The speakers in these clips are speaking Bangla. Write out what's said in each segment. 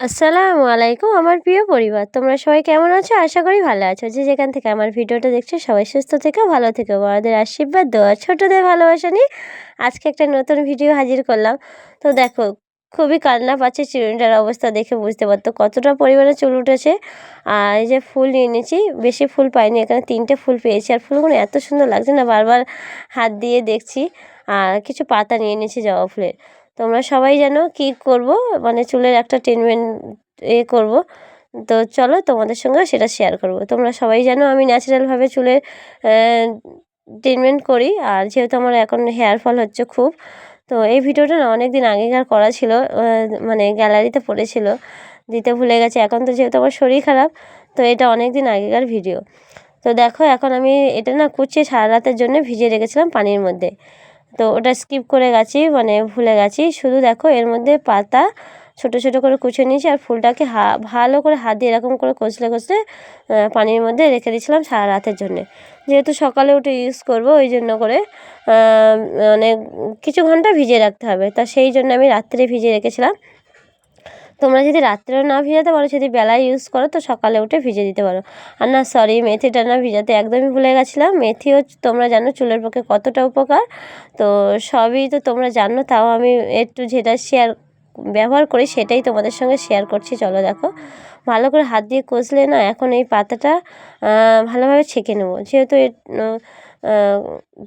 আসসালামু আলাইকুম আমার প্রিয় পরিবার। তোমরা সবাই কেমন আছো? আশা করি ভালো আছো। যে যেখান থেকে আমার ভিডিওটা দেখছ, সবাই সুস্থ থেকেও ভালো থেকো। বড়দের আশীর্বাদ দেওয়া, ছোটোদের ভালোবাসা নিয়ে আজকে একটা নতুন ভিডিও হাজির করলাম। তো দেখো, খুবই কান্না পাচ্ছে চিরুনিটার অবস্থা দেখে বুঝতে পারতো কতটা পরিমাণে চুল উঠেছে। আর এই যে ফুল নিয়ে বেশি ফুল পাইনি, এখানে তিনটে ফুল পেয়েছি। আর ফুলগুলো এত সুন্দর লাগছে না, বারবার হাত দিয়ে দেখছি। আর কিছু পাতা নিয়ে নিয়েছি জবা ফুলের। তোমরা সবাই জানো কি করব মানে চুলের একটা ট্রিটমেন্ট এ করব। তো চলো তোমাদের সঙ্গে সেটা শেয়ার করব। তোমরা সবাই জানো আমি ন্যাচারালভাবে চুলে ট্রিটমেন্ট করি, আর যেহেতু আমার এখন হেয়ার ফল হচ্ছে খুব, তো এই ভিডিওটা না অনেক দিন আগেকার করা ছিল মানে গ্যালারিতে পড়েছিল, দিতে ভুলে গেছে। এখন তো যেহেতু আমার শরীর খারাপ, তো এটা অনেক দিন আগেকার ভিডিও তো দেখো এখন আমি এটা না কুচিয়ে সারা রাতের জন্য ভিজিয়ে রেখেছিলাম পানির মধ্যে। তো ওটা স্কিপ করে গেছি মানে ভুলে গেছি। শুধু দেখো এর মধ্যে পাতা ছোট ছোট করে কুচে নিয়েছি আর ফুলটাকে হা, ভালো করে হাত দিয়ে এরকম করে কষলে কষলে পানির মধ্যে রেখে দিয়েছিলাম সারা রাতের জন্যে। যেহেতু সকালে উঠে ইউজ করব ওই জন্য করে মানে কিছু ঘণ্টা ভিজিয়ে রাখতে হবে। তা সেই জন্য আমি রাত্রে ভিজিয়ে রেখেছিলাম। তোমরা যদি রাত্রেও না ভিজাতে পারো, যদি বেলায় ইউজ করো, তো সকালে উঠে ভিজে দিতে পারো। আর না সরি মেথিটা না ভিজাতে একদমই ভুলে গেছিলাম। মেথিও তোমরা জানো চুলের পক্ষে কতটা উপকার। তো সবই তো তোমরা জানো, তাও আমি একটু যেটা শেয়ার ব্যবহার করি, সেটাই তোমাদের সঙ্গে শেয়ার করছি। চলো দেখো। ভালো করে হাত দিয়ে কষলে না, এখন এই পাতাটা ভালোভাবে ছেঁকে নেব। যেহেতু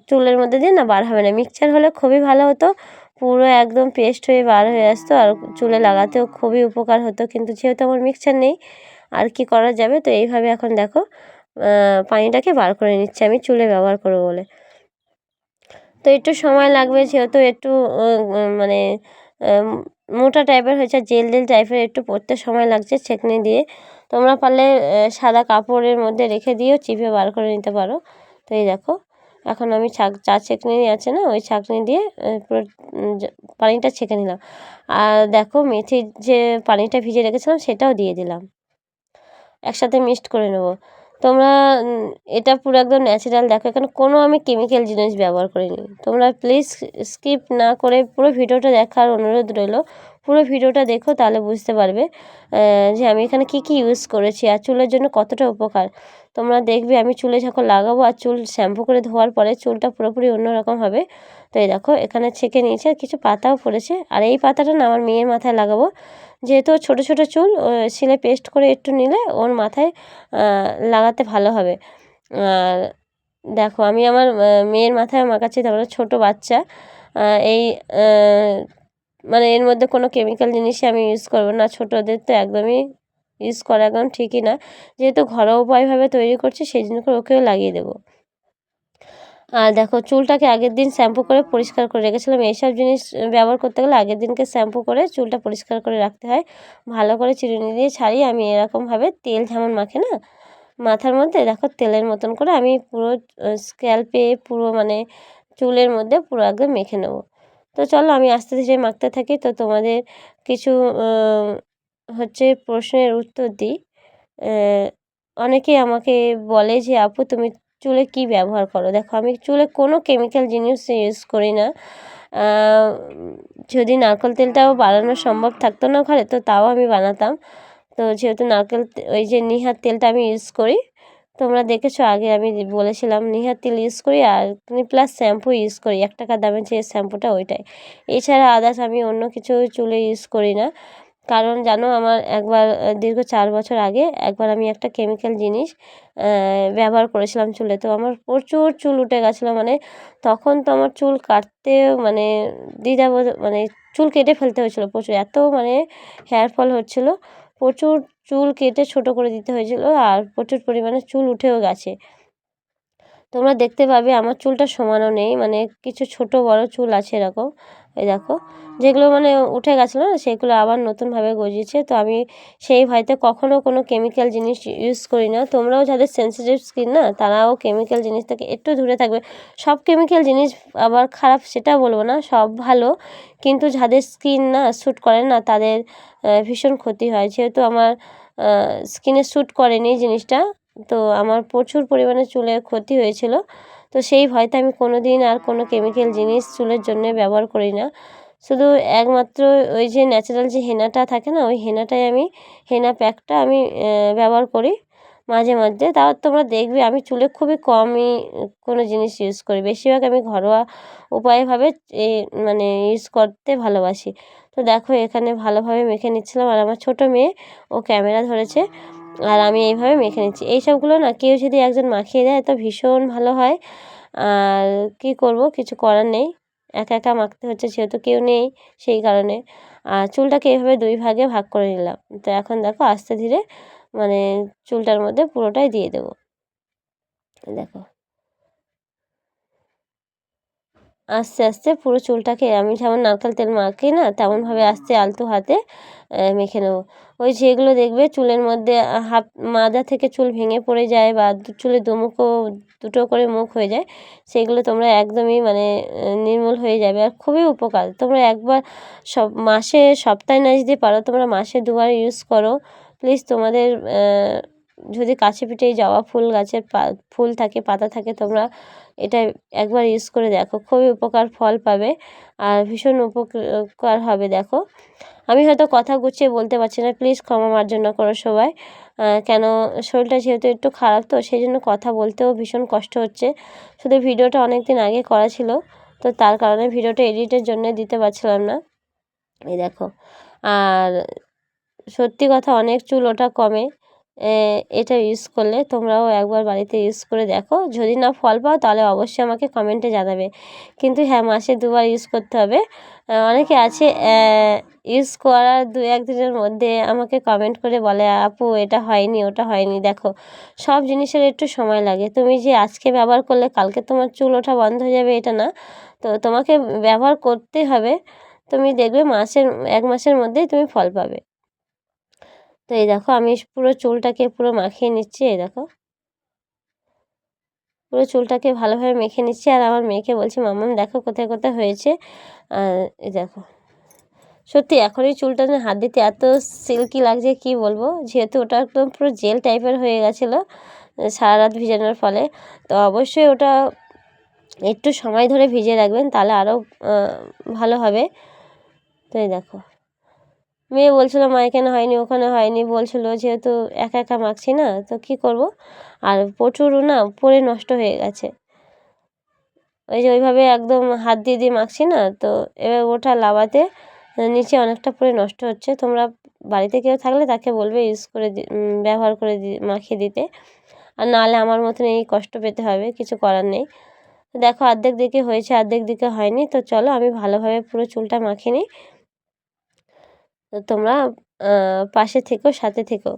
চুলের মধ্যে দিয়ে না বার হবে না। মিক্সচার হলে খুবই ভালো হতো। পুরো একদম পেস্ট হয়ে বার হয়ে আসতো আর চুলে লাগাতেও খুবই উপকার হতো। কিন্তু যেহেতু আমার মিক্সচার নেই, আর কি করা যাবে? তো এইভাবে এখন দেখো পানিটাকে বার করে নিচ্ছে আমি চুলে ব্যবহার করব বলে। তো একটু সময় লাগবে যেহেতু একটু মানে মোটা টাইপের হয়েছে, জেল জেল টাইপের একটু পড়তে সময় লাগছে ছেঁকনি দিয়ে। তোমরা পারলে সাদা কাপড়ের মধ্যে রেখে দিয়েও চিপে বার করে নিতে পারো। তো এই দেখো এখন আমি ছাক চা ছেঁকনি আছে না? ওই ছাঁকনি দিয়ে পুরো পানিটা ছেঁকে নিলাম। আর দেখো মেথির যে পানিটা ভিজে রেখেছিলাম, সেটাও দিয়ে দিলাম। একসাথে মিক্সড করে নেব। তোমরা এটা পুরো একদম ন্যাচারাল দেখো। এখানে কোনো আমি কেমিক্যাল জিনিস ব্যবহার করিনি। তোমরা প্লিজ স্কিপ না করে পুরো ভিডিওটা দেখার অনুরোধ রইল। পুরো ভিডিওটা দেখো, তাহলে বুঝতে পারবে যে আমি এখানে কি কি ইউজ করেছি আর চুলের জন্য কতটা উপকার। তোমরা দেখবে আমি চুলে যখন লাগাবো আর চুল শ্যাম্পু করে ধোয়ার পরে চুলটা পুরোপুরি অন্যরকম হবে। তো এই দেখো, এখানে ছেঁকে নিয়েছে আর কিছু পাতাও পড়েছে। আর এই পাতাটা না আমার মেয়ের মাথায় লাগাবো। যেহেতু ছোটো ছোটো চুল শিলে পেস্ট করে একটু নিলে ওর মাথায় লাগাতে ভালো হবে। আর দেখো, আমি আমার মেয়ের মাথায় মাখাচ্ছি তারপরে ছোটো বাচ্চা এই মানে এর মধ্যে কোনো কেমিক্যাল জিনিসই আমি ইউজ করব না। ছোটোদের তো একদমই ইউজ করা একদম ঠিকই না। যেহেতু ঘরোয়া উপায়ভাবে তৈরি করছি, সেই জন্য করে ওকেও লাগিয়ে দেবো। আর দেখো, চুলটাকে আগের দিন শ্যাম্পু করে পরিষ্কার করে রেখেছিলাম। এইসব জিনিস ব্যবহার করতে গেলে আগের দিনকে শ্যাম্পু করে চুলটা পরিষ্কার করে রাখতে হয়। ভালো করে চিরুনি দিয়ে ছাড়িয়ে আমি এরকমভাবে তেল যেমন মাখে না, মাথার মধ্যে দেখো তেলের মতন করে আমি পুরো স্ক্যাল্পে পুরো মানে চুলের মধ্যে পুরো একদম মেখে নেব। তো চলো আমি আস্তে ধীরে মাখতে থাকি। তো তোমাদের কিছু হচ্ছে প্রশ্নের উত্তর দিই। অনেকে আমাকে বলে যে, আপু, তুমি চুলে কি ব্যবহার করো? দেখো, আমি চুলে কোনো কেমিক্যাল জিনিস ইউজ করি না। যদি নারকেল তেলটাও বানানো সম্ভব থাকতো না ঘরে, তো তাও আমি বানাতাম। তো যেহেতু নারকেল ওই যে নিহার তেলটা আমি ইউজ করি তোমরা দেখেছ, আগে আমি বলেছিলাম নিহার তেল ইউজ করি আর প্লাস শ্যাম্পু ইউজ করি। এক টাকা দামের যে শ্যাম্পুটা ওইটাই। এছাড়া আদার্স আমি অন্য কিছু চুলে ইউজ করি না। কারণ জানো, আমার একবার দীর্ঘ চার বছর আগে একবার আমি একটা কেমিক্যাল জিনিস ব্যবহার করেছিলাম চুলে। তো আমার প্রচুর চুল উঠে গেছিল। মানে তখন তো আমার চুল কাটতে মানে দ্বিধা মানে চুল কেটে ফেলতে হয়েছিলো প্রচুর। এত মানে হেয়ার ফল হচ্ছিল। প্রচুর চুল কেটে ছোটো করে দিতে হয়েছিলো আর প্রচুর পরিমাণে চুল উঠেও গেছে। তোমরা দেখতে পাবে আমার চুলটা সমানও নেই মানে কিছু ছোট বড় চুল আছে এরকম। এই দেখো, যেগুলো মানে উঠে গেছিল না, সেগুলো আবার নতুনভাবে গজিয়েছে। তো আমি সেই ভয়তে কখনও কোনো কেমিক্যাল জিনিস ইউজ করি না। তোমরাও যাদের সেন্সিটিভ স্কিন না, তারাও কেমিক্যাল জিনিস থেকে একটু দূরে থাকবে। সব কেমিক্যাল জিনিস আবার খারাপ সেটা বলব না, সব ভালো। কিন্তু যাদের স্কিন না শ্যুট করে না, তাদের ভীষণ ক্ষতি হয়। যেহেতু আমার স্কিনে শ্যুট করেনি জিনিসটা তো আমার প্রচুর পরিমাণে চুলের ক্ষতি হয়েছিল। তো সেই ভয়তে আমি কোনো দিন আর কোনো কেমিক্যাল জিনিস চুলের জন্য ব্যবহার করি না। শুধু একমাত্র ওই যে ন্যাচারাল যে হেনাটা থাকে না, ওই হেনাটাই আমি, হেনা প্যাকটা আমি ব্যবহার করি মাঝে মধ্যে। তাও তোমরা দেখবে আমি চুলে খুবই কমই কোনো জিনিস ইউজ করি। বেশিরভাগ আমি ঘরোয়া উপায়ভাবে মানে ইউজ করতে ভালোবাসি। তো দেখো এখানে ভালোভাবে মেখে নিচ্ছিলাম। আর আমার ছোটো মেয়ে, ও ক্যামেরা ধরেছে। আর আমি এইভাবে মেখে নিচ্ছি। এইসবগুলো না কেউ যদি একজন মাখিয়ে দেয় তো ভীষণ ভালো হয়। আর কি করব? কিছু করার নেই। একা একা মাখতে হচ্ছে, সেহেতু কেউ নেই সেই কারণে। আর চুলটাকে এইভাবে দুই ভাগে ভাগ করে নিলাম। তো এখন দেখো আস্তে ধীরে মানে চুলটার মধ্যে পুরোটাই দিয়ে দেবো। দেখো। আস্তে আস্তে পুরো চুলটাকে আমি যেমন নারকেল তেল মাখি না, তেমনভাবে আস্তে আলতু হাতে মেখে নেব। ওই যেগুলো দেখবে চুলের মধ্যে হাফ, মাদা থেকে চুল ভেঙে পড়ে যায় বা চুলের দুমুখও দুটো করে মুখ হয়ে যায়, সেগুলো তোমরা একদমই মানে নির্মূল হয়ে যাবে আর খুবই উপকার। তোমরা একবার সব, মাসে সপ্তাহে না যদি পারো, তোমরা মাসে দুবার ইউজ করো। প্লিজ তোমাদের যদি কাছে পিঠে জবা ফুল গাছের ফুল থাকে, পাতা থাকে, তোমরা এটা একবার ইউজ করে দেখো। খুবই উপকার ফল পাবে আর ভীষণ উপকার হবে, দেখো। আমি হয়তো কথা গুছিয়ে বলতে পারছি না প্লিজ ক্ষমা মার্জনা করো সবাই। কেন শরীরটা যেহেতু একটু খারাপ তো, সেই জন্য কথা বলতেও ভীষণ কষ্ট হচ্ছে। শুধু ভিডিওটা অনেক দিন আগে করা ছিল, তো তার কারণে ভিডিওটা এডিটের জন্য দিতে পারছিলাম না। এই দেখো, আর সত্যি কথা অনেক চুল ওটা কমে এটা ইউজ করলে তোমরাও একবার বাড়িতে ইউজ করে দেখো। যদি না ফল পাও, তাহলে অবশ্যই আমাকে কমেন্টে জানাবে। কিন্তু হ্যাঁ মাসে দুবার ইউজ করতে হবে। অনেকে আছে ইউজ করার দু একদিনের মধ্যে আমাকে কমেন্ট করে বলে, আপু, এটা হয়নি, ওটা হয়নি। দেখো, সব জিনিসের একটু সময় লাগে। তুমি যে আজকে ব্যবহার করলে, কালকে তোমার চুল ওঠা বন্ধ হয়ে যাবে, এটা না। তো তোমাকে ব্যবহার করতে হবে। তুমি দেখবে মাসের, এক মাসের মধ্যেই তুমি ফল পাবে। তো এই দেখো আমি পুরো চুলটাকে পুরো মাখিয়ে নিচ্ছি, এই দেখো। পুরো চুলটাকে ভালোভাবে মেখে নিচ্ছি আর আমার মেয়েকে বলছি, মামাম দেখো কোথায় কোথায় হয়েছে। আর এই দেখো। সত্যি এখনই চুলটা হাত দিতে এত সিল্কি লাগছে, কি বলব? যেহেতু ওটা একদম পুরো জেল টাইপের হয়ে গেছিল সারা রাত ভিজানোর ফলে। তো অবশ্যই ওটা একটু সময় ধরে ভিজে রাখবেন, তাহলে আরও ভালো হবে। তো এই দেখো। মেয়ে বলছিল, মা, এখানে হয়নি, ওখানে হয়নি। বলছিল, যেহেতু একা একা মাখছি না, তো কি করব? আর প্রচুরও না, পরে নষ্ট হয়ে গেছে। ওই যে ওইভাবে একদম হাত দিয়ে দিয়ে মাখছি না, তো এবার ওটা লাবাতে নিচে অনেকটা পরে নষ্ট হচ্ছে। তোমরা বাড়িতে কেউ থাকলে তাকে বলবে ইউজ করে ব্যবহার করে মাখিয়ে দিতে। আর নাহলে আমার মতন এই কষ্ট পেতে হবে, কিছু করার নেই। দেখো, অর্ধেক দিকে হয়েছে, অর্ধেক দিকে হয়নি, তো চলো আমি ভালোভাবে পুরো চুলটা মাখিয়ে নিই। তো তোমরা পাশে থেকো, সাথে থেকো।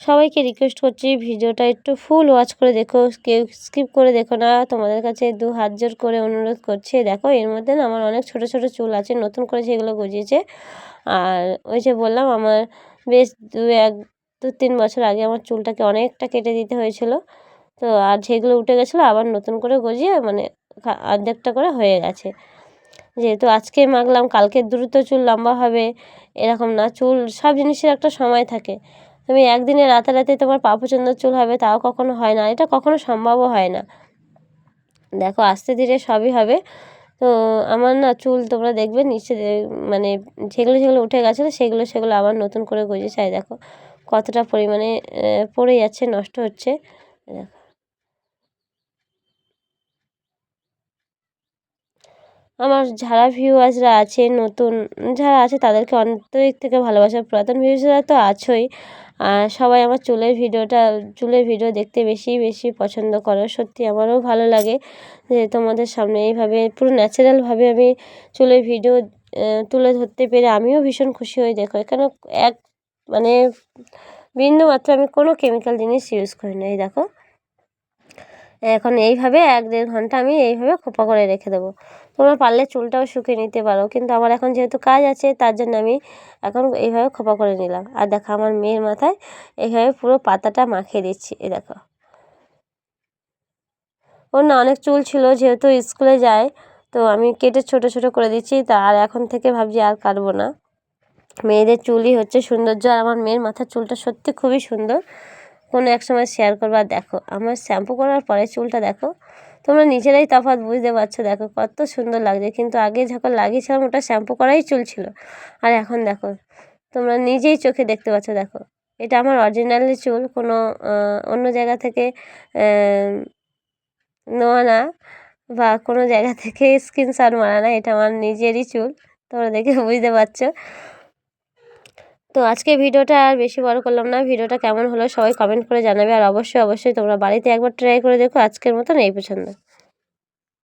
সবাইকে রিকোয়েস্ট করছি ভিডিওটা একটু ফুল ওয়াচ করে দেখো, কেউ স্কিপ করে দেখো না। তোমাদের কাছে দু হাত জোর করে অনুরোধ করছি। দেখো, এর মধ্যে না আমার অনেক ছোট ছোট চুল আছে, নতুন করে সেগুলো গজিয়েছে। আর ওই যে বললাম, আমার বেশ দু, এক, দু, তিন বছর আগে আমার চুলটাকে অনেকটা কেটে দিতে হয়েছিল। তো আর যেগুলো উঠে গেছিল, আবার নতুন করে গজিয়ে মানে অর্ধেকটা করে হয়ে গেছে। যেহেতু আজকে মাখলাম, কালকে দ্রুত চুল লম্বা হবে, এরকম না, চুল সব জিনিসের একটা সময় থাকে। তুমি একদিনে রাতারাতি তোমার পা পছন্দের চুল হবে, তাও কখনো হয় না, এটা কখনো সম্ভবও হয় না। দেখো, আস্তে ধীরে সবই হবে। তো আমার না চুল তোমরা দেখবে, নিচে মানে যেগুলো যেগুলো উঠে গেছিল, সেগুলো সেগুলো আবার নতুন করে গজে চাই। দেখো, কতটা পরিমাণে পড়ে যাচ্ছে, নষ্ট হচ্ছে। দেখো। আমার যারা ভিউয়ার্সরা আছে, নতুন যারা আছে, তাদেরকে অন্তরিক থেকে ভালোবাসা, পুরাতন ভিউয়ার্সরা তো আছোই। সবাই আমার চুলের ভিডিওটা, চুলের ভিডিও দেখতে বেশি বেশি পছন্দ করে। সত্যি আমারও ভালো লাগে যে তোমাদের সামনে এইভাবে, পুরো ন্যাচারালভাবে আমি চুলের ভিডিও তুলে ধরতে পেরে আমিও ভীষণ খুশি হই। দেখো, এখানে এক মানে বিন্দু মাত্র আমি কোনো কেমিক্যাল জিনিস ইউজ করি না এই দেখো। এখন এইভাবে এক দেড় ঘণ্টা আমি এইভাবে খোপা করে রেখে দেবো। তোমরা পারলে চুলটাও শুকিয়ে নিতে পারো, কিন্তু আমার এখন যেহেতু কাজ আছে, তার জন্য আমি এখন এইভাবে খোপা করে নিলাম। আর দেখো, আমার মেয়ের মাথায় এইভাবে পুরো পাতাটা মাখিয়ে দিচ্ছি এ দেখো। ওর না অনেক চুল ছিল, যেহেতু স্কুলে যায়, তো আমি কেটে ছোট ছোট করে দিচ্ছি, তা আর এখন থেকে ভাবছি আর কাটবো না। মেয়েদের চুলই হচ্ছে সৌন্দর্য, আর আমার মেয়ের মাথার চুলটা সত্যি খুবই সুন্দর। কোনো এক সময় শেয়ার করব আর দেখো। আমার শ্যাম্পু করার পরে চুলটা দেখো, তোমরা নিজেরাই তফাৎ বুঝতে পারছ। দেখো, কত সুন্দর লাগছে। কিন্তু আগে যখন লাগিয়েছিলাম, ওটা শ্যাম্পু করাই চুল ছিল। আর এখন দেখো, তোমরা নিজেই চোখে দেখতে পাচ্ছ, দেখো। এটা আমার অরিজিনালি চুল, কোনো অন্য জায়গা থেকে নেওয়া না বা কোনো জায়গা থেকে স্ক্রিনশট মারা না। এটা আমার নিজেরই চুল, তোমরা দেখে বুঝতে পারছ। তো আজকে ভিডিওটা আর বেশি বড় করলাম না, ভিডিওটা কেমন হলো সবাই কমেন্ট করে জানাবে আর অবশ্যই অবশ্যই তোমরা বাড়িতে একবার ট্রাই করে দেখো আজকের মতন এই পছন্দ